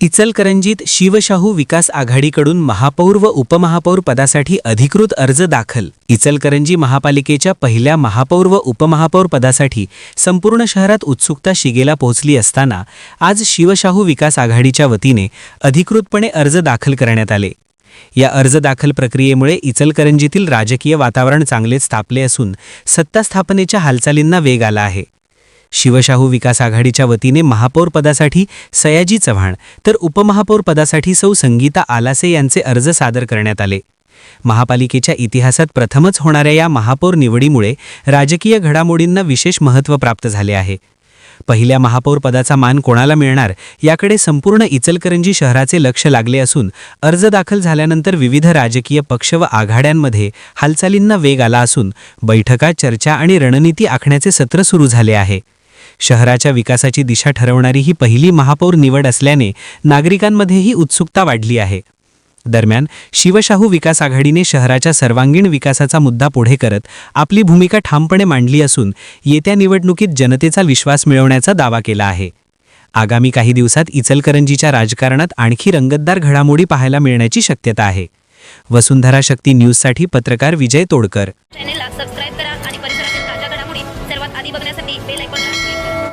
इचलकरंजीत शिवशाहू विकास आघाडीकडून महापौर व उपमहापौर पदासाठी अधिकृत अर्ज दाखल. इचलकरंजी महापालिकेच्या पहिल्या महापौर व उपमहापौर पदासाठी संपूर्ण शहरात उत्सुकता शिगेला पोहोचली असताना आज शिवशाहू विकास आघाडीच्या वतीने अधिकृतपणे अर्ज दाखल करण्यात आले. या अर्ज दाखल प्रक्रियेमुळे इचलकरंजीतील राजकीय वातावरण चांगलेच तापले असून सत्ता स्थापनेच्या हालचालींना वेग आला आहे. शिवशाहू विकास आघाडीच्या वतीने महापौर पदासाठी सयाजी चव्हाण तर उपमहापौर पदासाठी सौ संगीता आलासे यांचे अर्ज सादर करण्यात आले. महापालिकेच्या इतिहासात प्रथमच होणाऱ्या या महापौर निवडीमुळे राजकीय घडामोडींना विशेष महत्त्व प्राप्त झाले आहे. पहिल्या महापौर पदाचा मान कोणाला मिळणार याकडे संपूर्ण इचलकरंजी शहराचे लक्ष लागले असून अर्ज दाखल झाल्यानंतर विविध राजकीय पक्ष व आघाड्यांमध्ये हालचालींना वेग आला असून बैठका चर्चा आणि रणनीती आखण्याचे सत्र सुरू झाले आहे. शहराच्या विकासाची दिशा ठरवणारी ही पहिली महापौर निवड असल्याने नागरिकांमध्येही उत्सुकता वाढली आहे. दरम्यान शिवशाहू विकास आघाडीने शहराच्या सर्वांगीण विकासाचा मुद्दा पुढे करत आपली भूमिका ठामपणे मांडली असून येत्या निवडणुकीत जनतेचा विश्वास मिळवण्याचा दावा केला आहे. आगामी काही दिवसात इचलकरंजीच्या राजकारणात आणखी रंगतदार घडामोडी पाहायला मिळण्याची शक्यता आहे. वसुंधरा शक्ती न्यूजसाठी पत्रकार विजय Todkar. di ba nasa pay, pay like on